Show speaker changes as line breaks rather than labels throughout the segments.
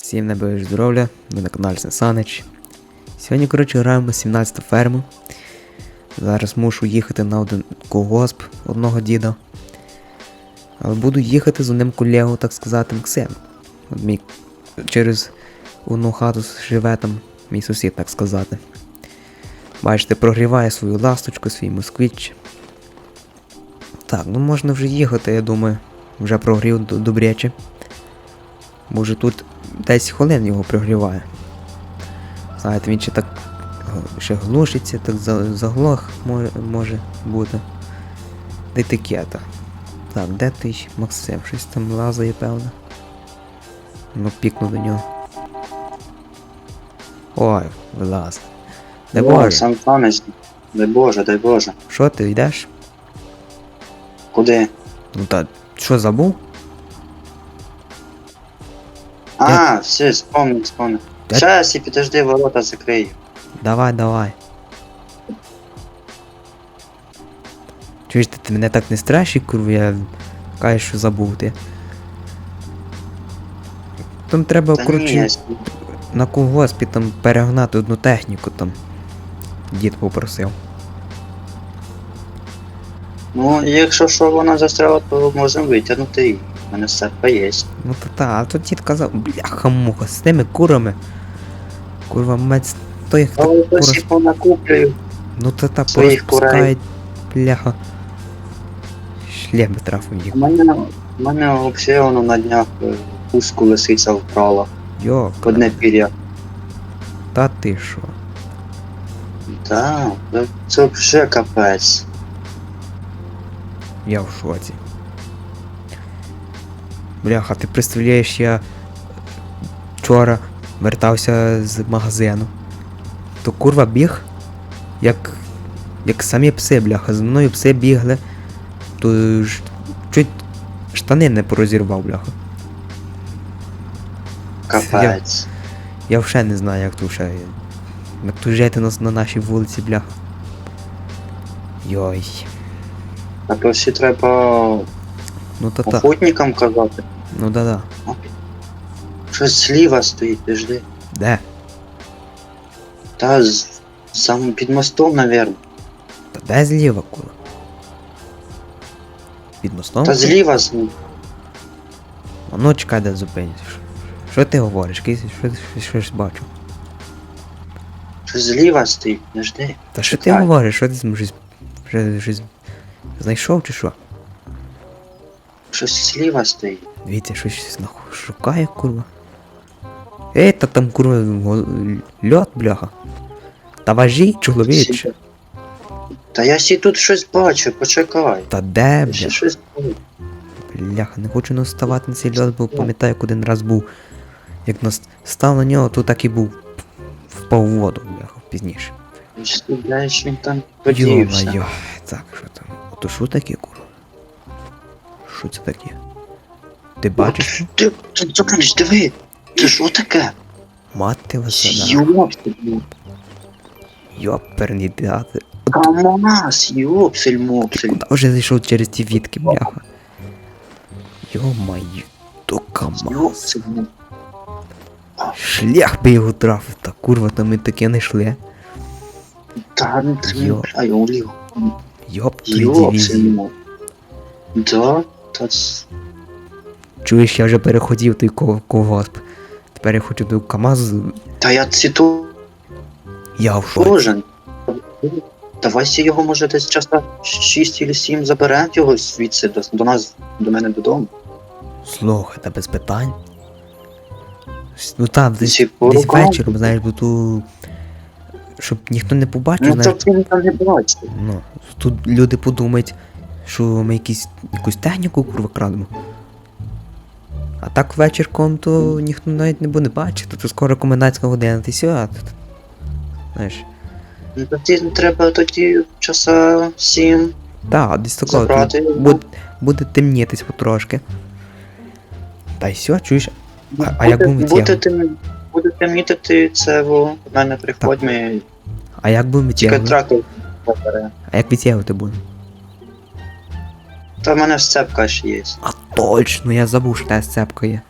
Всім небезпеч здоров'я, ви на каналі Санич. Сьогодні, коротше, граємо 17 ферму. Зараз мушу їхати на один колгосп одного діда. Але буду їхати з одним колегою, так сказати, Максим. От мій через одну хату живе там мій сусід, так сказати. Бачите, прогріває свою ласточку, свій москвич. Так, ну можна вже їхати, я думаю. Вже прогрів добряче. Може тут 10 хвилин його прогріває. Знаєте, він ще так ще глушиться, так заглох може, може бути. Де таке то? Так, де ти Максим? Щось там лазає, певно. Ну, пікну до нього. Ой, вилаз.
О,
Боже?
Сан Саныч, дай Боже, дай Боже.
Що ти йдеш?
Куди?
Ну та що забув?
А, все, вспомнив, вспомнив.
Де-
Щас, і підожди, ворота закрию.
Давай, давай. Чуєш, ти, ти мене так не страшиш, курва, я кажеш, що забув ти. Там треба,
ні,
коротше,
я...
на колгоспі там перегнати одну техніку там. Дід попросив.
Ну, якщо що вона застряла, то можемо витягнути її. Мене серпа є.
Ну та та, а то дід казав, бляха муха, з тими курами. Курва, мець той, хто
Але досі понакуплюю.
Ну та та
Своїх
порозпускають, бляха. Шлем трафив їх.
У мене, у мене взагалі воно на днях е, пуску лисиця вкрала.
Йо,
Одне пір'я.
та ти що?
Так, це взагалі капець.
Я в шоці. Бляха, ти представляєш, я вчора вертався з магазину. То курва біг, як. як самі пси, бляха, за мною пси бігли, то ж чуть штани не порозірвав, бляха.
Капець.
Я вже не знаю, як тут ще. Як тут жити на, на нашій вулиці, бляха. Йой.
А то всі треба
Ну та та.
охотникам казати.
Ну да-да.
Щось зліва стоїть, підожди.
Де?
Та з саме під мостом, навірно.
Та де зліва, кура? Під мостом?
Та зліва з
А Ну чекай, де зупиниться. Що- Що ти говориш? Кись, що ти щось бачу?
Щось зліва стоїть, підожди.
Та що ти говориш? Що ти щось. Щось знайшов чи що?
Щось зліва стоїть.
Дивіться, щось шукає, курва. Ей, та там курва льот, бляха. Та важій, чоловіче.
Та я сі тут щось бачу, почекай.
Та де, бля?
щось бачу.
Бляха, не хочу не вставати на цей льот, бо пам'ятаю, як один раз був. Як нас став на нього, то так і був. Впав у воду, бляха, пізніше.
Я ж він там подівся.
Йо-моє. Так, що там? То що таке, курва? Що це таке? Ти бачиш?
Ти, зупинись, диви. Це що таке?
Мати весела.
Йопсель,
Йоперні дати.
Камаз, йопсель, мопсель.
Куди вже зайшов через ті вітки, бляха? Йо-моє. То камаз. Шлях би його трафив, та курва, там ми таке не йшли.
Та не
Йо.
треба, йо,
Йоп,
йопсель,
дивізії.
Да,
Чуєш, я вже переходив той ков- колгосп. Тепер я хочу до КАМАЗу.
Та я ці
Я в шоці.
кожен. Давайте його може десь часа 6 чи 7 заберемо його звідси до, до нас, до мене додому.
Слухай, та без питань. Ну там, десь, десь вечором, знаєш, бо ту. Щоб ніхто не побачив,
Ну
знаєш.
то він там не бачить.
Ну, тут люди подумають, що ми якісь, якусь техніку курва крадемо. А так вечірком то ніхто навіть не буде бачити, то скоро комендантська година, ти сьо, Знаєш.
Ну тоді треба тоді часа 7
Так, десь такого. Буде, буде темнітись потрошки. Та й все, чуєш? А- а як будемо
будете, будете, будете мітити це в мене приходь, ми
А як будемо відтягувати? А як відтягувати будемо?
Та в мене сцепка ж є.
А точно, я забув, що та сцепка є.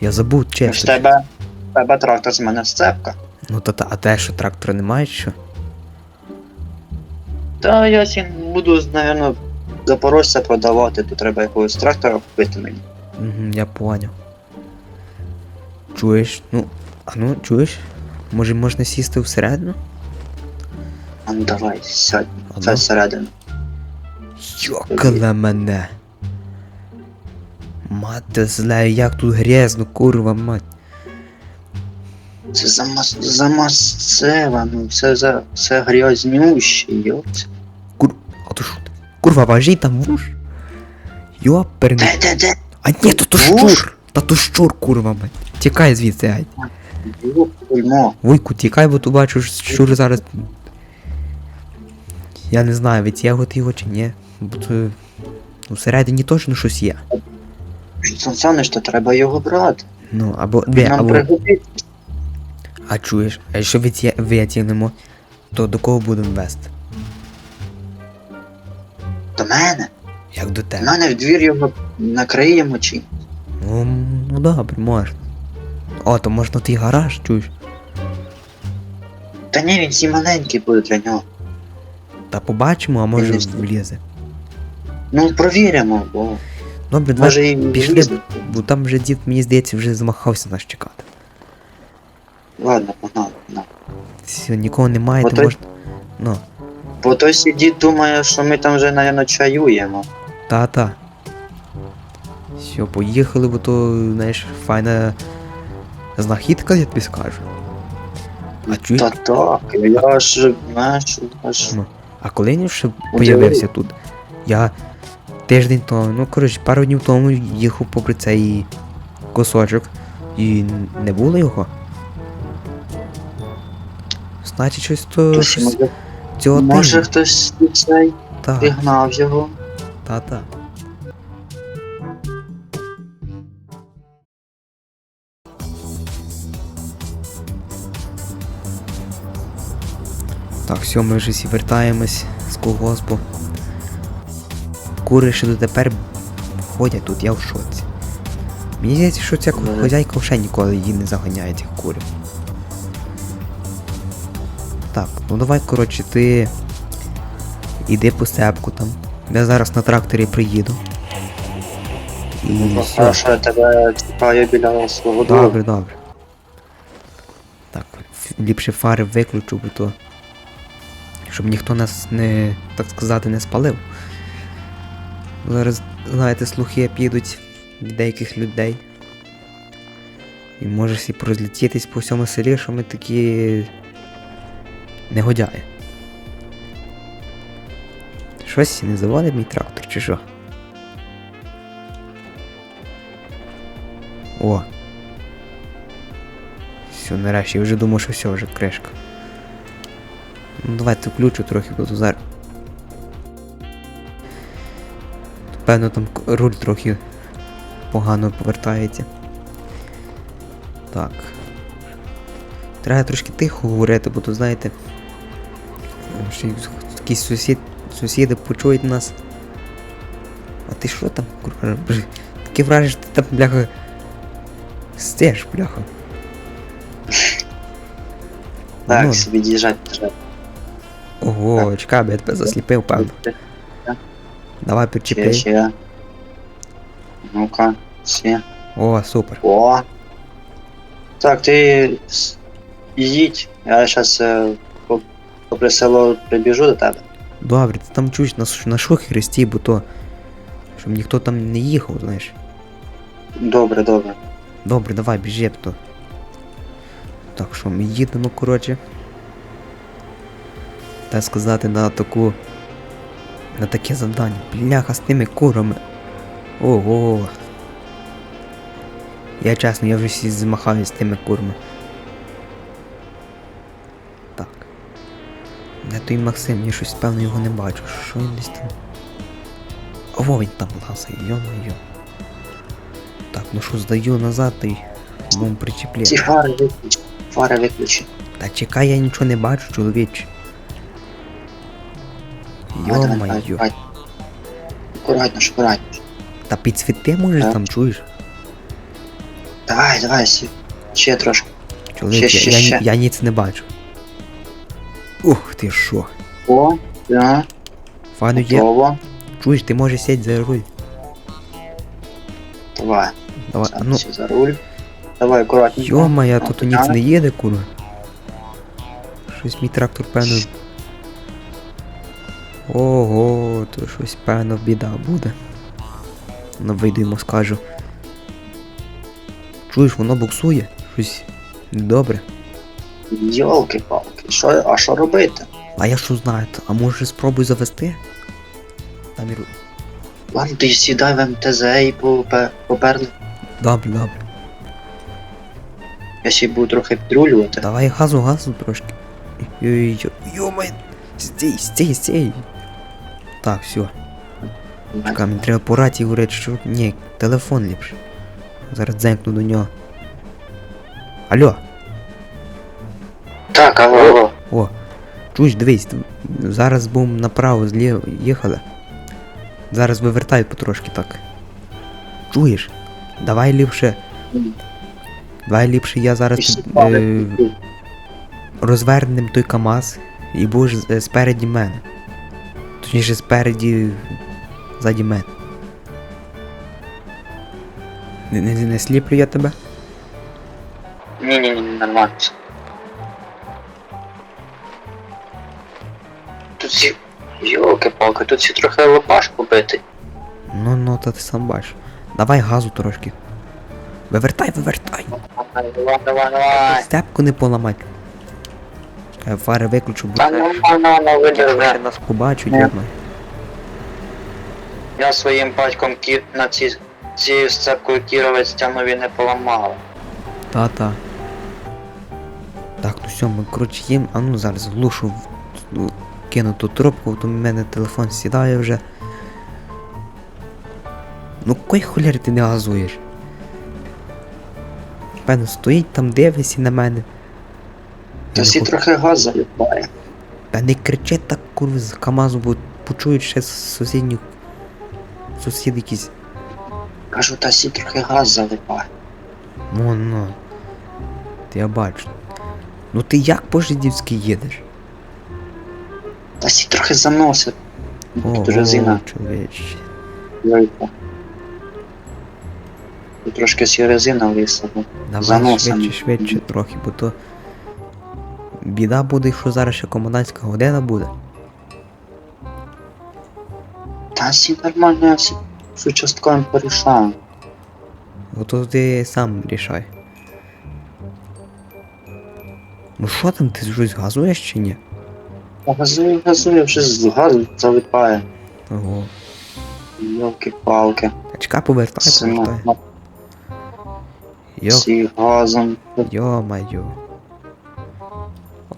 Я забув, чесно.
в тебе.
Ну тебе трактор з мене сцепка. Ну та, та, а те, що трактора немає, що?
Та я сім буду, напевно, запорожця продавати, то треба якогось трактора купити мені.
Угу, я поняв. Чуєш? Ну, а ну, чуєш? Може можна сісти всередину?
А ну давай, сядь,
А
це
ну.
всередину.
Йокале мене. Мати зле, як тут грязно, курва мать.
Це замас... замасцева, ну все за все грязнюще, йопт.
Кур... А то що? Курва, важій там вуш. Йоперний.
Де, де, де?
А ні, то то
Вуш?
щур. Та то щур, курва мать. Тікай звідси, ай. Вуйку, тікай, бо бачу, що щур зараз. Я не знаю, витягувати його чи ні. Бо то. Ну, всередині точно щось є.
Сонсаниш, то треба його брати.
Ну, або де,
Нам
або.
пригодиться.
А чуєш, а якщо витя- витягнемо, то до кого будемо вести?
До мене.
Як до тебе?
мене в двір його накриємо чи.
Ну, ну добре, можна. О, то можна твій гараж, чуєш?
Та ні, він всі маленький буде для нього.
Та побачимо, а може влізе.
Ну, провіримо, бо
Добре, давай,
може і
пішли. бо там вже дід, мені здається, вже замахався нас чекати.
Ладно, погнали, погнали.
Все, нікого немає, то
Отой-
можна. Ну,
Бо той сидить думає, що ми там вже, напевно, чаюємо.
та-та. Все, поїхали, бо то, знаєш, файна знахідка, я тобі скажу. А чуєш?
Та так, я аж, знаєш, аж.
Ну, а коли він ще появився тут? Я тиждень тому, ну коротше, пару днів тому їхав попри цей кусочок і не було його. Значить, щось то
Тож,
щось
може,
цього
може
тижня.
хтось цей пігнав його.
та, та. Так, все, ми вже всі вертаємось з колгоспу. Кури ще дотепер ходять тут, я в шоці. Мені здається, що ця хозяйка вже ніколи її не заганяє цих курів. Так, ну давай, коротше, ти іди по степку там. Я зараз на тракторі приїду. І
Ну,
все.
Хорошо, я тебе чекаю біля свого дому.
Добре, добре. Так, ліпше фари виключу, бо то. Щоб ніхто нас не, так сказати, не спалив. Зараз, знаєте, слухи підуть від деяких людей. І може всі порозлетітись по всьому селі, що ми такі. негодяї. Щось не заводить мій трактор, чи що? О, все, нарешті, я вже думав, що все, вже кришка. Ну давайте включу трохи, бо зараз. Певно там руль трохи погано повертається. Так. Треба трошки тихо говорити, бо то знаєте. Ще якісь сусід, сусіди почують нас. А ти що там, курва? Таке враження, що ти там, бляха. Стеж, бляха.
Так,
Ну.
собі діжать, діжать.
Ого, чекай, я тебе засліпив, певно. Давай
Ще,
підчепи.
ще. Ну-ка, ще.
О, супер.
О. Так, ти с- їдь, я зараз е, по- попри село прибіжу до тебе.
Добре, ти там чуєш на, ш- на шухі хресті, бо то. Щоб ніхто там не їхав, знаєш.
Добре, добре.
Добре, давай, біжи то. Так що ми їдемо, коротше. Так сказати, на таку. На таке завдання. Бляха з тими курами. Ого. Я чесно, я вже всі змахаю з тими курами. Так. Де той Максим? Я щось певно його не бачу. Що він десь там? О, він там лазає, йо-моє. Так, ну що, здаю назад і будемо
Ці
причіпляти.
фари виключи. Фари виключи.
Та чекай, я нічого не бачу, чоловіче. Йо-моє.
ж, акуратно.
Та підсвіти можеш
Так.
там, чуєш?
Давай, давай, сі. Ще трошки.
Чоловік,
Ще, ще,
я, я,
ще.
я ніц не бачу. Ух ти що.
О, да,
Файно є. Чуєш, ти можеш сядь за руль.
Давай.
Давай, а ну.
За руль. Давай, акуратненько.
Йома,
А,
тут ніц не їде, курва. Щось мій трактор, певно. Ого, то щось певно біда буде. Ну вийду йому скажу. Чуєш, воно буксує? Щось недобре.
Йолки-палки, що, а що робити?
А я що знаю, а може спробуй завести? Там і...
Ладно, ти сідай в МТЗ і попе- поперли.
Добре, добре.
Я ще буду трохи підрулювати.
Давай газу, газу трошки. Йо-йо, йомай. Стій, стій, стій. Так, все. Чекай, мені треба по раті говорити, що. Ні, телефон ліпше. Зараз дзенькну до нього. Алло,
Так, алло,
о, чуєш, дивись, зараз будемо направо зліво їхали. Зараз вивертай потрошки так. Чуєш? Давай ліпше. Давай ліпше я зараз е, розвернем той КАМАЗ і будеш спереді мене. Точніше спереді ззаді мене. Не, не, не сліплю я тебе?
Ні-ні-ні, нормально. Тут всі... Йолки-палки, тут всі трохи лопаш побитий.
Ну ну, та ти сам бачиш. Давай газу трошки. Вивертай, вивертай.
Давай, давай, давай, давай.
Степку не поламай. Чекай, фари виключу, бо
Та нормально, ну видержи.
нас побачать,
Ні.
йомай.
Я своїм батьком кі... на ці... цією сцепкою кіровець тягнові не поламав.
Та-та. Так, ну все, ми коротше їм, а ну зараз глушу в- ну, кину ту трубку, то в мене телефон сідає вже. Ну кой холєр ти не газуєш? Певно, стоїть там, дивиться на мене.
Та всі трохи газ заліпає.
Та не кричи так курва з КамАЗу, бо почують ще з сусідніх. Сусід якийсь.
Кажу, та всі трохи газ залипає.
Ну ну. Та я бачу. Ну ти як по жидівськи їдеш?
Та всі трохи заносить.
О, о, чоловіче.
Тут трошки сі резина висла.
Давай
Заносом.
швидше, швидше трохи, бо то. Біда буде, якщо зараз ще комендантська година буде.
Та всі нормально, я всі з участковим порішаю.
Ото ти сам рішай. Ну що там, ти щось газуєш чи ні?
Газую, газую, вже з газу залипає.
Ого.
Йолки-палки.
А чекай, повертай,
Сина,
повертай. Йо,
всі газом.
йо-майо.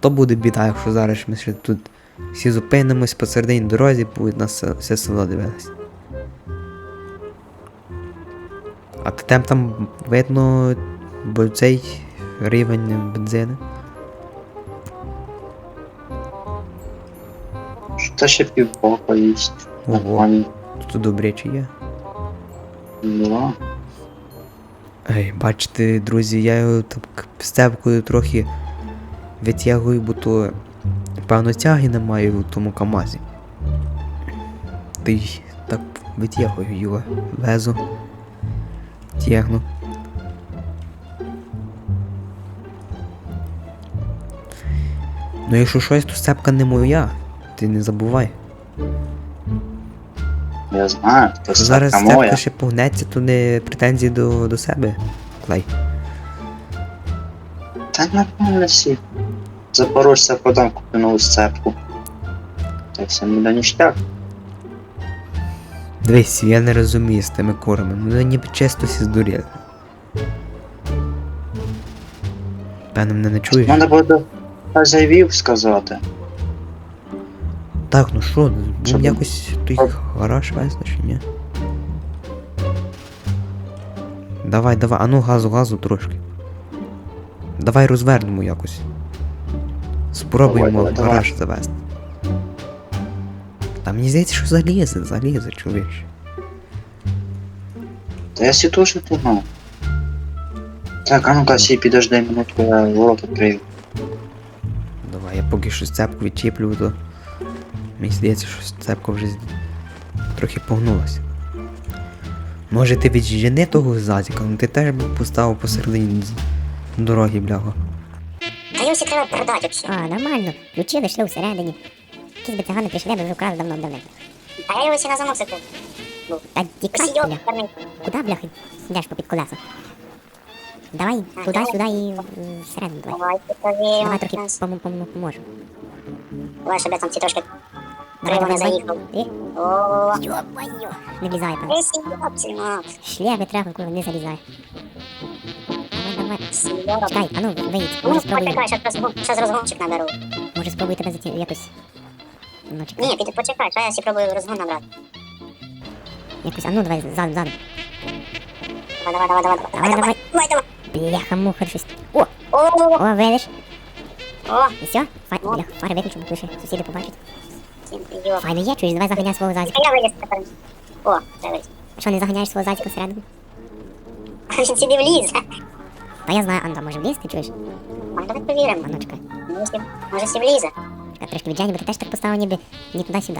Ото буде біда, якщо зараз ми ще тут всі зупинимось посередині дорозі, будуть нас все- село дивилось. А то там видно бо цей рівень бензину.
Та ще півбока їсть.
Ого, тут добре чи є.
Ну,
Ей, бачите, друзі, я його так степкою трохи витягую, бо то певно тяги немає у тому КАМАЗі. Ти й так витягую його, везу, тягну. Ну якщо щось, то степка не моя. Ти не забувай.
я знаю, то
Що зараз
степка
степка
моя.
ще погнеться, то не претензії до, до себе. Клей.
Та нормально всі. Запорожця подам куплю нову сцепку. Та все буде ніштяк.
Дивись, я не розумію з тими корами. Ну вони ніби чисто всі здуріли. Певно, мене не чуєш?
Мене буде заявів сказати.
Так, ну що, будемо якось той гараж вести чи ні? Давай, давай, а ну газу, газу трошки. Давай розвернемо якось. Спробуємо
давай,
гараж завести. Та мені здається, що залізе, залізе, чоловіч.
Та я сі теж тягну. Так, а ну-ка, сі, підожди минутку, я ворот відкрию.
Давай, я поки що цепку відчіплю, то мені здається, що цепка вже трохи погнулася. Може ти віджени того зазіка, ну ти теж би поставив посередині дороги, бляго.
Та треба продати взагалі.
А, нормально. Ключі лишили всередині. Якісь би цигани прийшли, би вже вкрали давно давно.
А я його всі на замок закрив.
Та тікай, бля. Куда, бляха, йдеш попід колеса? Давай
А,
туди-сюди і всередину давай.
Давай,
Давай трохи пом- пом- поможу.
Давай, щоб я там ці трошки Криво не заїхав.
Йо-моє, не влізає, пан.
Ей, сійоп, сійоп.
Треба, не залізає. Давай, давай. Чекай, а ну, виїдь.
Ну,
Може спробуй,
почекай, щас розгончик наберу.
може спробуй тебе заті... якось... Ну, чекай,
Ні, піди почекай, що я всі пробую розгон набрати.
якось, а ну, давай, ззаду, ззаду.
Давай, давай, давай, давай.
Давай, давай.
Давай, давай.
Бляха, муха, щось. О,
О,
о, видиш?
о,
І все? Фай...
О.
Бляха, фари виключу, бо лише сусіди побачать. Файно є, чуєш, давай заганяй свого зазіка.
Я виліз тепер. О, треба виліз.
Що, не заганяєш свого зазіка всередину?
Він сюди вліз.
Та я знаю, Анда, може влізти, чуєш?
А ну давай повіримо.
А ну, чекай.
Може, сі- Може, сі влізе.
Чекай, трошки віджені, бо ти теж так поставив ніби ні туди-сюди.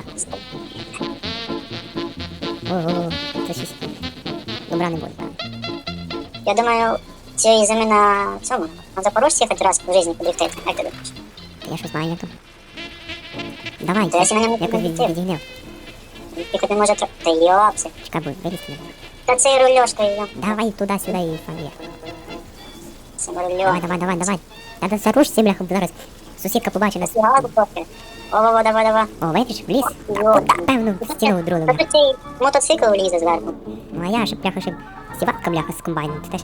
Ого, це щось. Добра не буде.
Я думаю, цієї зими на цьому, на Запорожці хоч раз в житті подрифтити. Як ти думаєш?
Я що знаю, як то. Давай,
Та я ще на ньому
якось від,
не
відігнив.
І хоч не може тро... Та йопси.
Чекай, бо вилізти не буде.
Та цей рульош, то йо.
Давай туди-сюди і фан є.
Це
Давай, давай, давай, давай. Та за ручці, бляха, зараз сусідка побачить нас.
О-о-о, давай, давай.
О, видиш, вліз. Та
Йо.
певно, в стіну
Та
вдрулимо.
цей мотоцикл влізе зверху.
Ну, а я ще, бляха, ще сіватка, бляха, з комбайном. Ти теж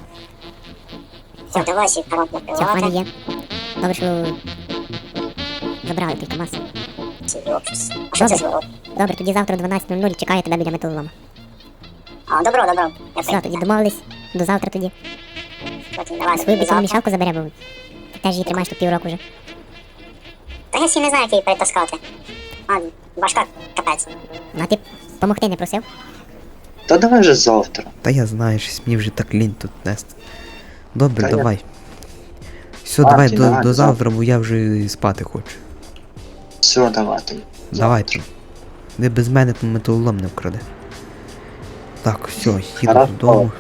Все, давай сі, корот
все файно
напивати.
є. Добре, що забрали той КамАЗ. Добре. Добре, тоді завтра о 12.00 чекаю тебе біля металолома.
А, добро, добро.
Все, тоді домовились. До завтра тоді.
Давай.
Свою
завтра.
мішалку забере, бо ти теж її тримаєш тут півроку вже.
Та я сі не знаю, як її перетаскати. А, важка капець.
Ну а ти помогти не просив?
Та давай вже завтра.
Та я знаю, щось мені вже так лінь тут нести. Добре,
Та я-
давай. Все,
А,
давай
ти
до,
давай,
до
до
завтра, бо я вже спати хочу.
Все, давайте.
Давайте. Не без мене там металолом не вкраде. Так, все, їду
Хорошо.
додому.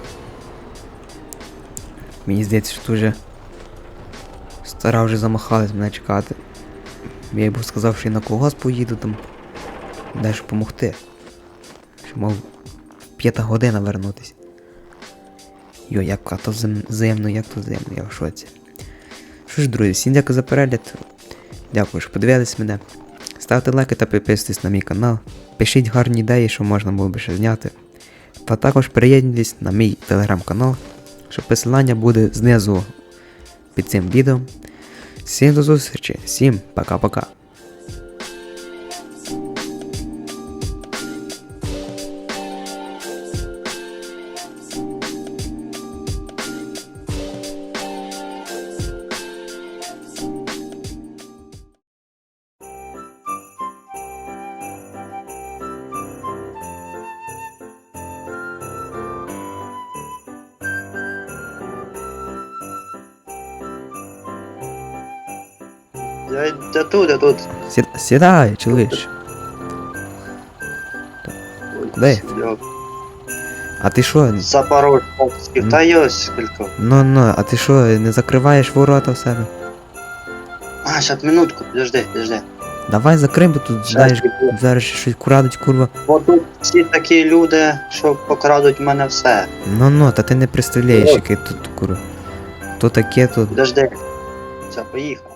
Мені здається, що тут вже стара вже замахалась мене чекати. Я їй був сказав, що я на когось поїду там. Далі допомогти. Що мав п'ята година вернутись. Йо, як а то зем- як то земно, я в шоці. Що ж, друзі, всім дякую за перегляд. Дякую, що подивились мене. Ставте лайки та підписуйтесь на мій канал. Пишіть гарні ідеї, що можна було би ще зняти. Та також приєднуйтесь на мій телеграм-канал, що посилання буде знизу під цим відео. Всім до зустрічі, всім пока-пока.
Я, я тут, я тут.
Сі- Сідай, чоловіч. Куди? А ти що?
Запорожців. Та йо, скільки.
Ну ну, а ти що, не закриваєш ворота в себе?
А, щас минутку, підожди, підожди.
Давай закрий, бо тут знаєш,
піду.
зараз ще щось крадуть, курва.
Бо тут всі такі люди, що покрадуть в мене все.
Ну ну, та ти не представляєш, яке тут курва. То таке, то
Підожди. Все, поїхав.